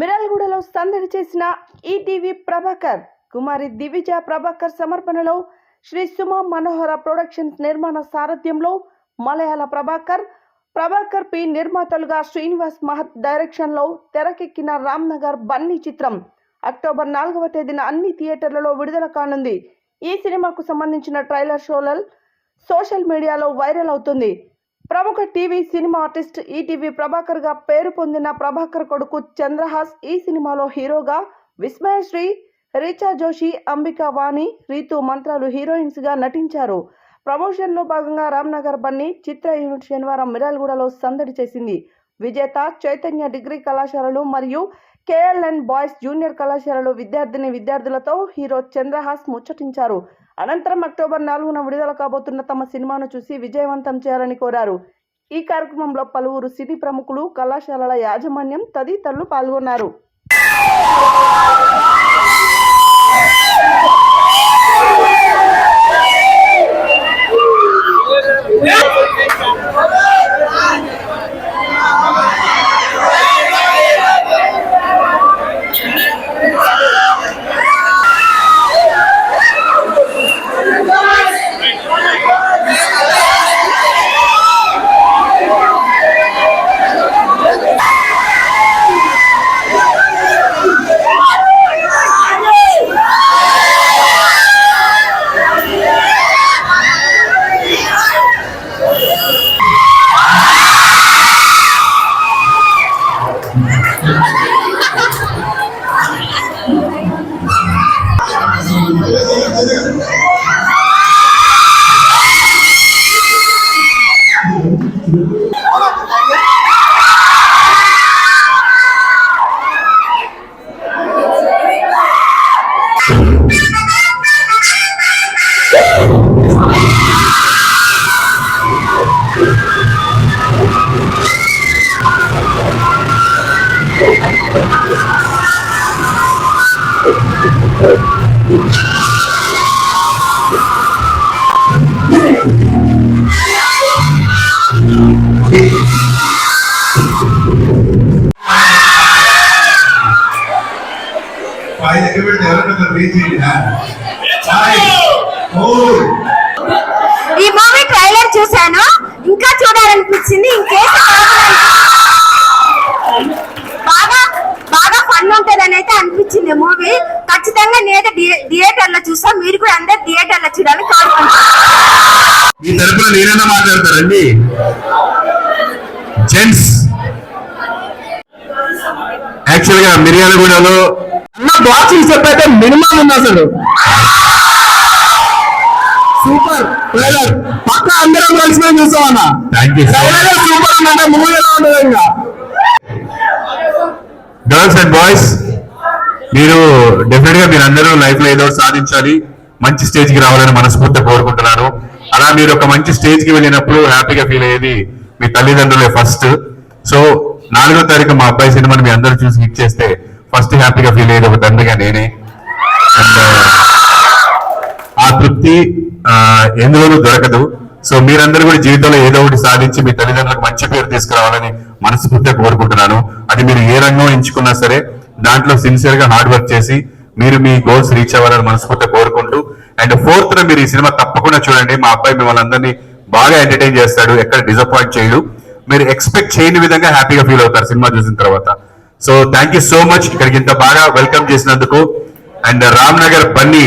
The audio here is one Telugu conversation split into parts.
మిరల్గూడలో సందడి చేసిన ఈటీవీ ప్రభాకర్ కుమారి దివిజ ప్రభాకర్ సమర్పణలో శ్రీ సుమ మనోహర ప్రొడక్షన్స్ నిర్మాణ సారథ్యంలో మలయాళ ప్రభాకర్ ప్రభాకర్ పి నిర్మాతలుగా శ్రీనివాస్ మహత్ డైరెక్షన్లో తెరకెక్కిన రామ్నగర్ బన్నీ చిత్రం. అక్టోబర్ నాలుగవ తేదీన అన్ని థియేటర్లలో విడుదల కానుంది. ఈ సినిమాకు సంబంధించిన ట్రైలర్ షోలల్ సోషల్ మీడియాలో వైరల్ అవుతుంది. ప్రముఖ టీవీ సినిమా ఆర్టిస్ట్ ఈటీవీ ప్రభాకర్గా పేరు పొందిన ప్రభాకర్ కొడుకు చంద్రహాస్ ఈ సినిమాలో హీరోగా విస్మయశ్రీ రీచా జోషి అంబికా వాణి రీతు మంత్రాలు హీరోయిన్స్గా నటించారు. ప్రమోషన్లో భాగంగా రామ్నగర్ బన్నీ చిత్ర యూనిట్ శనివారం మిరాల్గూడలో సందడి చేసింది. విజేత చైతన్య డిగ్రీ కళాశాలలు మరియు కేఎల్ఎన్ బాయ్స్ జూనియర్ కళాశాలలో విద్యార్థిని విద్యార్థులతో హీరో చంద్రహాస్ ముచ్చటించారు. అనంతరం అక్టోబర్ నాలుగున విడుదల కాబోతున్న తమ సినిమాను చూసి విజయవంతం చేయాలని కోరారు. ఈ కార్యక్రమంలో పలువురు సినీ ప్రముఖులు కళాశాలల యాజమాన్యం తదితరులు పాల్గొన్నారు. పై దగ్గర పెడితే ఎవరికైనా రీచ్ ఫైవ్ ఫోర్ ఈ మూవీ ట్రైలర్ చూశాను ఇంకా చూడాలనిపించింది ఇంకేసి బాగా బాగా ఫన్ ఉంటదని అయితే అనిపించింది మూవీ ఖచ్చితంగా నేనే థియేటర్లో చూసా మీరు కూడా అందరు థియేటర్లో చూడాలని కోరుకుంటున్నాను తరపున నేనైనా మాట్లాడతారండి జెంట్స్ యాక్చువల్గా మిర్యాలగూడలో అన్న బాక్సింగ్ చెప్పైతే మినిమం ఉంది అసలు. సూపర్ ట్రైలర్ పక్క అందరం కలిసి మేము అన్న. ట్రైలర్ సూపర్ మూవీ ఎలా ఉంటుంది ఇంకా? గర్ల్స్ అండ్ బాయ్స్ మీరు డెఫినెట్గా మీరు అందరూ లైఫ్లో ఏదో సాధించాలి మంచి స్టేజ్కి రావాలని మనస్ఫూర్తిగా కోరుకుంటున్నాను. అలా మీరు ఒక మంచి స్టేజ్కి వెళ్ళినప్పుడు హ్యాపీగా ఫీల్ అయ్యేది మీ తల్లిదండ్రులే ఫస్ట్ సో నాలుగో తారీఖు మా అబ్బాయి సినిమాని మీ అందరూ చూసి ఇచ్చేస్తే ఫస్ట్ హ్యాపీగా ఫీల్ అయ్యేది ఒక తండ్రిగా నేనే. అండ్ ఆ తృప్తి ఎందులోనూ దొరకదు. సో మీరందరూ కూడా జీవితంలో ఏదో ఒకటి సాధించి మీ తల్లిదండ్రులకు మంచి పేరు తీసుకురావాలని మనస్ఫూర్తిగా కోరుకుంటున్నాను. అది మీరు ఏ రంగం ఎంచుకున్నా సరే దాంట్లో సిన్సియర్గా హార్డ్ వర్క్ చేసి మీరు మీ గోల్స్ రీచ్ అవ్వాలని మనస్ఫూర్తిగా కోరుకుంటూ అండ్ ఫోర్త్ మీరు ఈ సినిమా తప్పకుండా చూడండి. మా అబ్బాయి మిమ్మల్ని అందరినీ బాగా ఎంటర్టైన్ చేస్తాడు. ఎక్కడ డిసప్పాయింట్ చేయడు. మీరు ఎక్స్పెక్ట్ చేయని విధంగా హ్యాపీగా ఫీల్ అవుతారు సినిమా చూసిన తర్వాత. So thank you so much ఇక్కడికి ఇంత బాగా వెల్కమ్ చేసినందుకు. అండ్ రామ్ నగర్ బన్నీ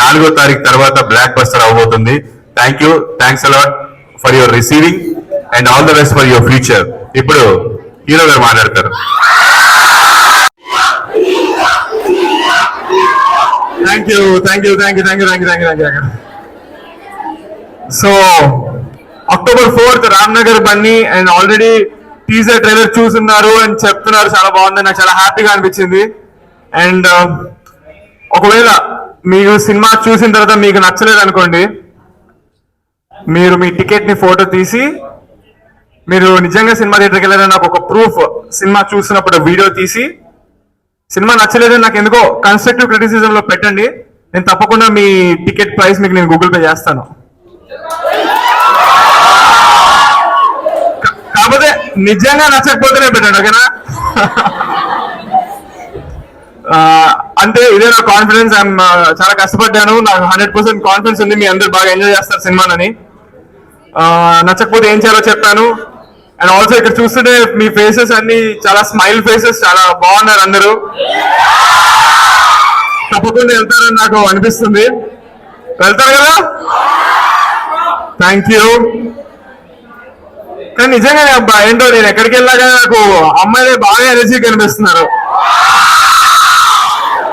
నాలుగో తారీఖు తర్వాత బ్లాక్ బస్టర్ అవబోతుంది. Thank you thanks a lot for your receiving and all the best for your future. ఇప్పుడు హీరో గారు మాట్లాడతారు. Thank you thank you thank you thank you thank you thank you thank you so October fourth Ramnagar Bunny and already teaser trailer చూస్తున్నారు అని చెప్తున్నారు. చాలా బాగుంది. నాకు చాలా హ్యాపీగా అనిపించింది. అండ్ uh, ఒకవేళ మీరు సినిమా చూసిన తర్వాత మీకు నచ్చలేదు అనుకోండి మీరు మీ టికెట్ని ఫోటో తీసి మీరు నిజంగా సినిమా థియేటర్కి వెళ్ళారని నాకు ఒక ప్రూఫ్ సినిమా చూసినప్పుడు వీడియో తీసి సినిమా నచ్చలేదని నాకు ఎందుకో కన్స్ట్రక్టివ్ క్రిటిసిజం లో పెట్టండి. నేను తప్పకుండా మీ టికెట్ ప్రైస్ మీకు నేను గూగుల్ పే చేస్తాను. కాకపోతే నిజంగా నచ్చకపోతేనే పెట్టండి ఓకేనా? అంటే ఇదే నా కాన్ఫిడెన్స్ ఐఎమ్ చాలా కష్టపడ్డాను. నాకు హండ్రెడ్ పర్సెంట్ కాన్ఫిడెన్స్ ఉంది మీ అందరు బాగా ఎంజాయ్ చేస్తారు సినిమానని నచ్చకపోతే ఏం చేయాలో చెప్పాను అండ్ ఆల్సో ఇక్కడ చూస్తుంటే మీ ఫేసెస్ అన్ని చాలా స్మైల్ ఫేసెస్ చాలా బాగున్నారు అందరూ. తప్పకుండా వెళ్తారని నాకు అనిపిస్తుంది. వెళ్తారు కదా? థ్యాంక్ యూ కానీ నిజంగానే అబ్బా ఏంటో నేను ఎక్కడికి వెళ్ళాక నాకు అమ్మాయిలే బాగా ఎనర్జీ కనిపిస్తున్నారు.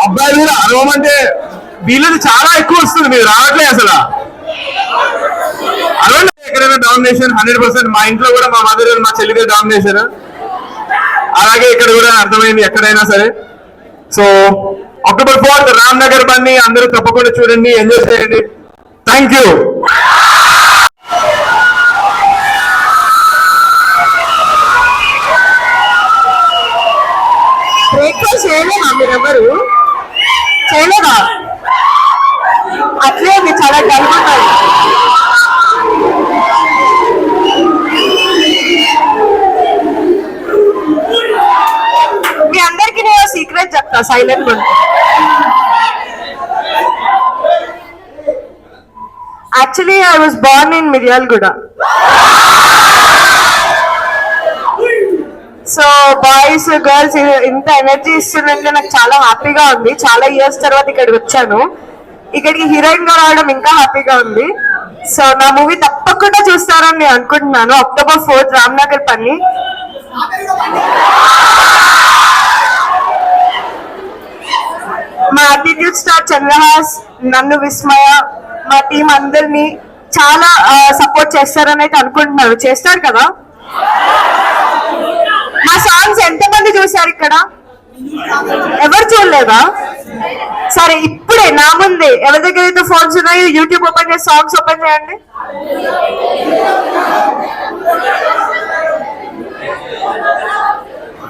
అబ్బాయిలు కూడా అరవమంటే వీళ్ళది చాలా ఎక్కువ వస్తుంది మీరు రావట్లేదు అసలు. అరవండి డామినేషన్ హండ్రెడ్ పర్సెంట్ మా ఇంట్లో కూడా మా మదర్ మా చెల్లిదే డామినేషన్ అలాగే ఇక్కడ కూడా అర్థమైంది ఎక్కడైనా సరే. So October fourth Ram Nagar బండి అందరూ తప్పకుండా చూడండి ఎంజాయ్ చేయండి. థ్యాంక్ యూ బ్రేక్ఫాస్ట్ చేయలేదా మీరెవరు చేయలేదా? అట్లే మీరు చాలా డల్గుంటారు మీ అందరికి నేను సీక్రెట్ చెప్తా silent actually I was born in Miryalaguda so boys girls ఇంత ఎనర్జీ ఇస్తుందంటే నాకు చాలా హ్యాపీగా ఉంది. చాలా ఇయర్స్ తర్వాత ఇక్కడికి వచ్చాను. ఇక్కడికి హీరోయిన్గా రావడం ఇంకా హ్యాపీగా ఉంది. సో నా మూవీ తప్పకుండా చూస్తారని నేను అనుకుంటున్నాను. అక్టోబర్ ఫోర్త్ రామ్నగర్ పని మా అటిట్యూడ్ స్టార్ చంద్రహాస్ నన్ను విస్మయ మా టీం అందరినీ చాలా సపోర్ట్ చేస్తారని అయితే అనుకుంటున్నారు. చేస్తారు కదా? మా సాంగ్స్ ఎంతమంది చూసారు ఇక్కడ? ఎవరు చూడలేదా? సరే ఇప్పుడే నా ముందే. ఎవరి దగ్గర అయితే ఫోన్స్ ఉన్నాయో యూట్యూబ్ ఓపెన్ చేసి సాంగ్స్ ఓపెన్ చేయండి.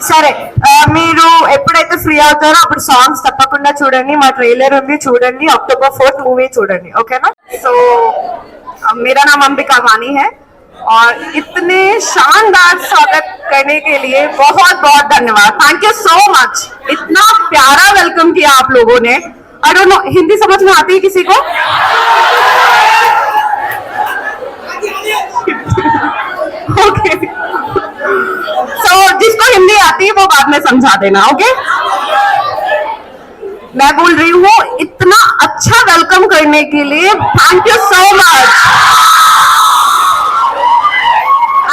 సరే మీరు ఎప్పుడైతే ఫ్రీ అవుతారో అప్పుడు సాంగ్స్ తప్పకుండా చూడండి మా ట్రైలర్ ఉంది చూడండి అక్టోబర్ ఫోర్త్ మూవీ చూడండి ఓకేనా సో मेरा नाम अंबिका वानी है और इतने शानदार स्वागत करने के लिए बहुत बहुत धन्यवाद थैंक यू सो मच इतना प्यारा वेलकम किया आप लोगों ने आई डोंट नो हिंदी समझ में आती है किसी को ओके सो जिसको हिंदी आती है, वो बाद में समझा देना ओके मैं बोल रही हूँ, इतना अच्छा वेलकम करने के लिए thank you so much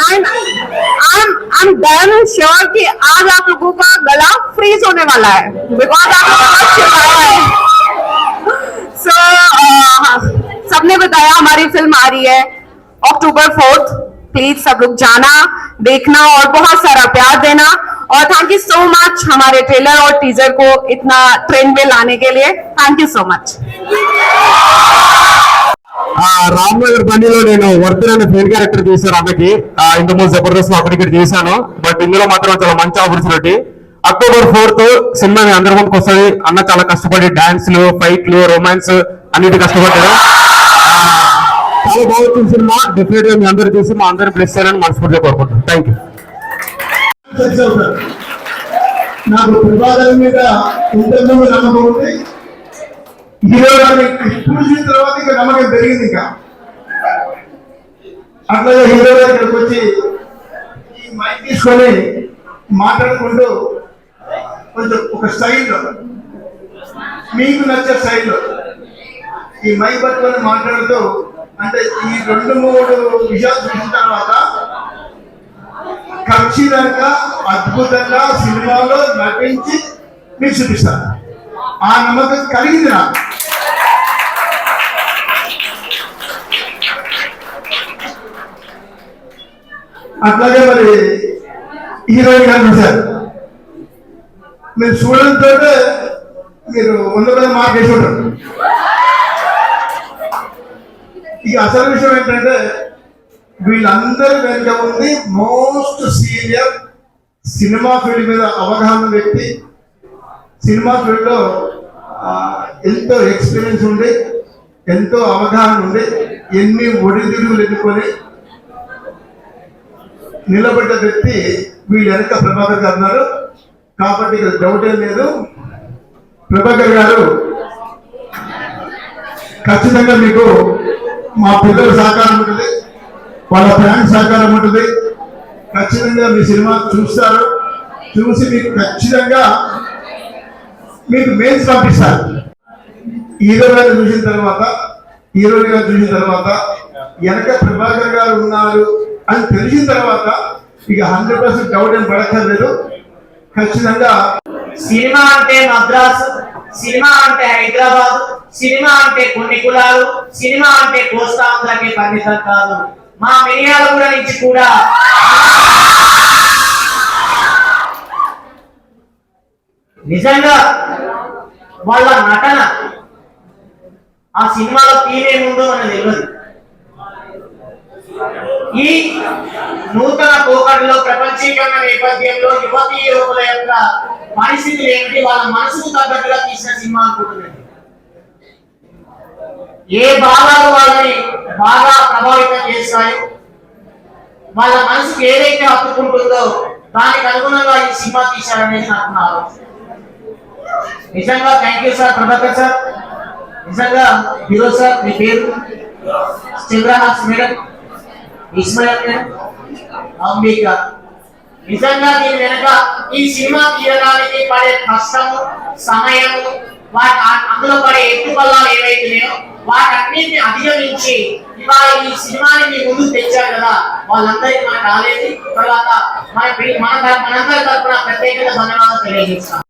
and I am I am damn sure कि आज आप लोगों का गला फ्रीज होने वाला है। बिकॉज़ आप लोगों का चिल्लाया है। सो सबने बताया हमारी फ़िल्म आ रही है अक्टूबर फोर्थ प्लीज सब लोग जाना देखना और बहुत सारा प्यार देना और थैंक यू सो मच हमारे ट्रेलर और टीजर को इतना ट्रेंड में लाने के लिए थैंक यू सो मच ఆ రామ్ నగర్ బండిలో నేను వర్ధన్ అనే ఫెయిల్ క్యారెక్టర్ చేశాను అన్నకి ఆ, ఇంతకుముందు జబర్దస్త్ లో అక్కడ ఇక్కడ చేశాను బట్ ఇందులో మాత్రం చాలా మంచి ఆపర్చునిటీ అక్టోబర్ ఫోర్త్ సినిమా మీ అందరి ముందుకు వస్తుంది అన్న చాలా కష్టపడి డాన్స్లు ఫైట్లు రొమాన్స్ అన్నిటి కష్టపడ్డాడు ఆ, చాలా బాగుంటుంది సినిమా. డెఫినెట్గా మీ అందరు చూసి మా అందరు బ్లెస్ చేయాలని మనస్ఫూర్తిగా కోరుకుంటున్నాను థ్యాంక్ యూ నాకు ప్రభాకర్ మీద ఉంటుందో నమ్మకం ఉంది. హీరో గారిని చూసిన తర్వాత ఇంకా నమ్మకం పెరిగింది ఇంకా. అట్లాగే హీరో ఇక్కడికి వచ్చి ఈ మైక్ తీసుకొని మాట్లాడుకుంటూ కొంచెం ఒక స్టైల్లో మీకు నచ్చే స్టైల్లో ఈ మైక్ పట్టుకొని మాట్లాడుతూ అంటే ఈ రెండు మూడు విషయాలు చూసిన తర్వాత ఖచ్చితంగా అద్భుతంగా సినిమాలో నటించి మీరు చూపిస్తారు. ఆ నమ్మకం కలిగింది నాకు. అట్లాగే మరి హీరోయిన్ గారు చూశారు. మీరు చూడడంతో మీరు వంద పది మార్క్ వేసి ఉంటారు. ఇక అసలు విషయం ఏంటంటే వీళ్ళందరి వెనుక ఉంది మోస్ట్ సీనియర్ సినిమా ఫీల్డ్ మీద అవగాహన వ్యక్తి సినిమా ఫీల్డ్లో ఎంతో ఎక్స్పీరియన్స్ ఉండి ఎంతో అవగాహన ఉండి ఎన్ని ఒడిదిరుగులు ఎన్నుకొని నిలబడ్డ వ్యక్తి వీళ్ళు వెనక ప్రభాకర్ గారు ఉన్నారు. కాబట్టి ఇక్కడ డౌట్ ఏం లేదు. ప్రభాకర్ గారు ఖచ్చితంగా మీకు మా పిల్లల సహకారం ఉంటుంది. వాళ్ళ ఫ్యాన్స్ సహకారం ఉంటుంది. ఖచ్చితంగా మీ సినిమా చూస్తారు. చూసి మీకు ఖచ్చితంగా మీకు మెయిల్స్ పంపిస్తారు. హీరో గారు చూసిన తర్వాత హీరోయిన్ గారు చూసిన తర్వాత వెనక ప్రభాకర్ గారు ఉన్నారు అని తెలిసిన తర్వాత ఇక హండ్రెడ్ పర్సెంట్ డౌట్ ఏం పడక్కర్లేదు. ఖచ్చితంగా సినిమా అంటే మద్రాసు. సినిమా అంటే హైదరాబాద్ సినిమా అంటే కొన్ని కులాలు సినిమా అంటే కోస్తాంధ్రకి పరిమితం కాదు. మా మిరియాలగూడ నుంచి కూడా. నిజంగా వాళ్ళ నటన ఆ సినిమాలో తీరేముందో అని తెలియదు. ఈ నూతన పోకడలో ప్రపంచీకరణ నేపథ్యంలో యువతీ యువకుల యొక్క పరిస్థితులు ఏంటి వాళ్ళ మనసుకు తగ్గట్టుగా తీసిన సినిమా అనుకుంటున్నాను. ఏ భాగాలు వాళ్ళని బాగా ప్రభావితం చేస్తాయో వాళ్ళ మనసుకు ఏదైతే హత్తుకుంటుందో దానికి అనుగుణంగా ఈ సినిమా తీశారనేది నాకు నా ఆలోచన. నిజంగా thank you sir Prabhakar sir నిజంగా హీరో సార్ మీ పేరు? చంద్రహాస్ మేడం. ఇస్మాయిల్ మేడం. అంబిక నిజంగా దీని వెనక ఈ సినిమా తీయడానికి పడే కష్టము సమయము వాటి అందులో పడే ఎత్తుపల్లాలు ఏవైతున్నాయో వాటన్నిటిని అధిగమించి ఇవాళ ఈ సినిమాని మీ ముందు తెచ్చారు కదా వాళ్ళందరికీ మన కాలేజీ తర్వాత మన మన మనందరి తరఫున ప్రత్యేకంగా ధన్యవాదాలు తెలియజేస్తాం